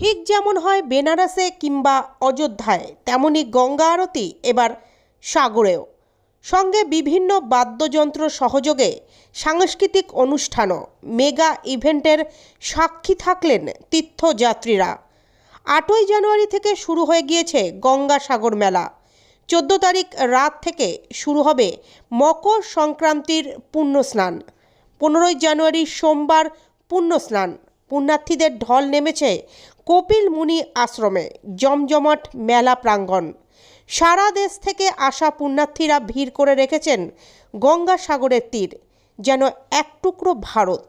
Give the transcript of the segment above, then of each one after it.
ঠিক যেমন হয় বেনারসে কিংবা অযোধ্যায়, তেমনি গঙ্গা আরতি এবার সাগরেও। সঙ্গে বিভিন্ন বাদ্যযন্ত্র সহযোগে সাংস্কৃতিক অনুষ্ঠানও, মেগা ইভেন্টের সাক্ষী থাকলেন তীর্থযাত্রীরা। আটই জানুয়ারি থেকে শুরু হয়ে গিয়েছে গঙ্গাসাগর মেলা। চোদ্দ তারিখ রাত থেকে শুরু হবে মকর সংক্রান্তির পুণ্য স্নান পনেরোই জানুয়ারি সোমবার পুণ্য স্নান পুণ্যার্থীদের ঢল নেমেছে কপিল মুনি আশ্রমে জমজমাট মেলা প্রাঙ্গণ। সারা দেশ থেকে আসা পুণ্যার্থীরা ভিড় করে রেখেছেন গঙ্গাসাগরের তীর, যেন এক টুকরো ভারত।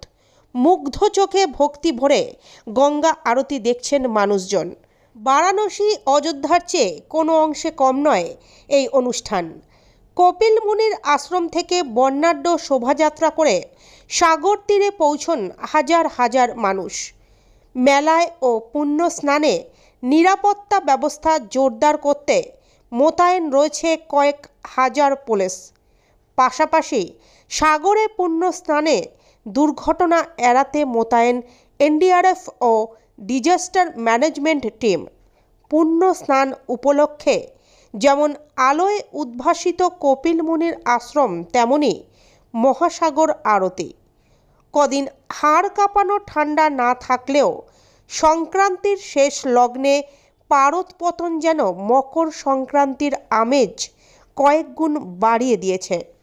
মুগ্ধ চোখে ভক্তি ভরে গঙ্গা আরতি দেখছেন মানুষজন। বারাণসী অযোধ্যার চেয়ে কোনো অংশে কম নয় এই অনুষ্ঠান। কপিল মুনির আশ্রম থেকে বর্ণাঢ্য শোভাযাত্রা করে সাগর তীরে পৌঁছন হাজার হাজার মানুষ। মেলায় ও পুণ্য স্নানে নিরাপত্তা ব্যবস্থা জোরদার করতে মোতায়েন রয়েছে কয়েক হাজার পুলিশ। পাশাপাশি সাগরে পুণ্য স্নানে দুর্ঘটনা এড়াতে মোতায়েন এনডিআরএফ ও ডিজাস্টার ম্যানেজমেন্ট টিম। পুণ্য স্নান উপলক্ষে যেমন আলোয় উদ্ভাসিত কপিল মুনির আশ্রম, তেমনি মহাসাগর আরতি। কদিন হাড় কাঁপানো ঠান্ডা না থাকলেও সংক্রান্তির শেষ লগ্নে পারদ পতন যেন মকর সংক্রান্তির আমেজ কয়েক গুণ বাড়িয়ে দিয়েছে।